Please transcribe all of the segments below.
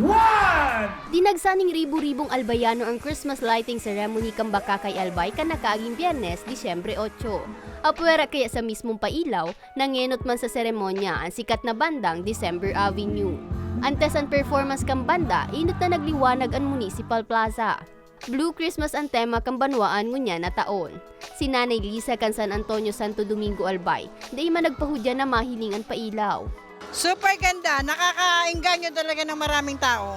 one. Dinagsaning ribu-ribong albayano ang Christmas lighting ceremony kang Bakakay Albay kan nakaaging biyernes, Disyembre 8. Apwera kaya sa mismong pailaw, nangenot man sa seremonya ang sikat na bandang December Avenue. Antes ang performance kang banda, inot na nagliwanag ang Municipal Plaza. Blue Christmas ang tema kang banwaan ngunya na taon. Si Nanay Lisa kan San Antonio Santo Domingo Albay, day man nagpahudya na mahiling ang pailaw. Super ganda. Nakakaingganyo talaga ng maraming tao.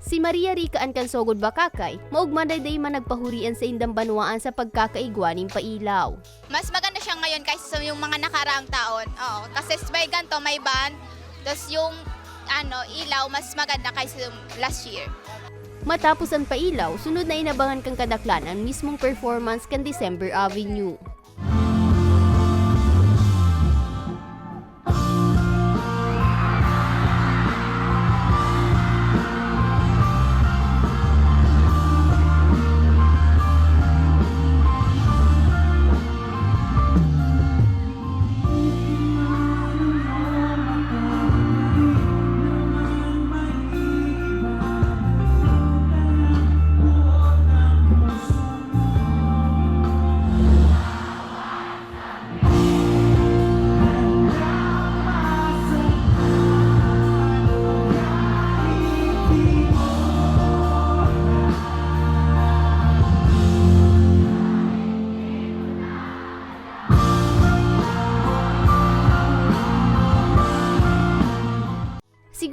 Si Maria Rica ang kansogod bakakay, maugman day day man nagpahurian sa indang banwaan sa pagkakaigwaning pailaw. mas maganda siya ngayon kaysa sa yung mga nakaraang taon. Oo, kasi may ganito, may band, tapos yung ano, ilaw, mas maganda kaysa yung last year. Matapos ang pailaw, sunod na inabangan kang kadaklan ang mismong performance kan December Avenue.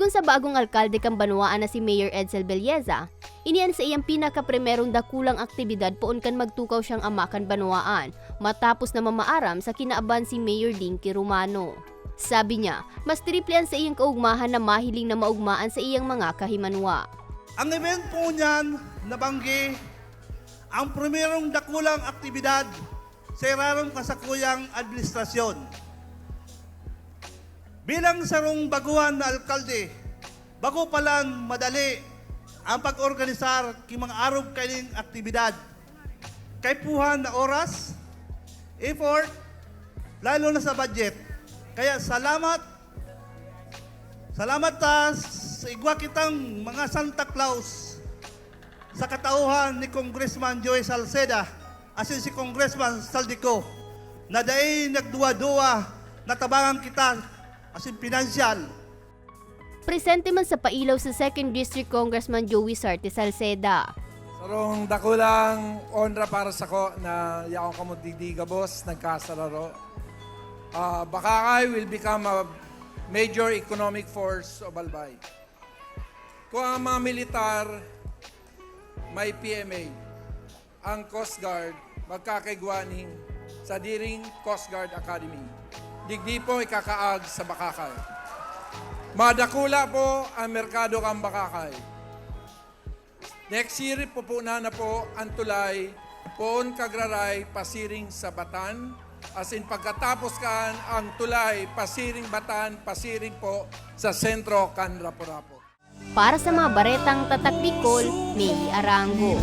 Sigun sa bagong alkalde kang banwaan na si Mayor Edsel Belleza, iniyan sa iyang pinakaprimerong dakulang aktibidad poon kan magtukaw siyang amakan banwaan matapos na mamaaram sa kinaaban si Mayor Dinky Romano. Sabi niya, mas triplian sa iyang kaugmahan na mahiling na maugmaan sa iyang mga kahimanwa. Ang event po niyan, nabanggi, ang primerong dakulang aktibidad sa irarong kasakuyang administrasyon. Bilang sarong baguhan na alkalde, bago pa lang madali ang pag-organisar ng mga araw kaining aktibidad. Kay puhan na oras, effort, lalo na sa budget. Kaya salamat Salamat ta sa igwa kitang mga Santa Claus sa katauhan ni Congressman Joey Salceda asin si Congressman Saldico na dahil nagduwa-duwa natabangan kita asin pinansyal. Presente man sa pailaw sa 2nd District Congressman Joey Sarte Salceda. Sarong dakulang onra para sa ko na yaong kamo didiga boss nagkasararo. Uh, Bakakay will become a major economic force of Albay. Kung ang mga militar may PMA, ang Coast Guard magkakaigwaning sa Diring Coast Guard Academy. Digdi po ikakaag sa Bakakay. Madakula po ang merkado kang Bakakay. Next year po po na na po ang tulay poon kagraray pasiring sa Batan. As in pagkatapos kan ang tulay pasiring Batan, pasiring po sa sentro kan Rapo-Rapo. Para sa mga baretang tatak Bicol, May Arango.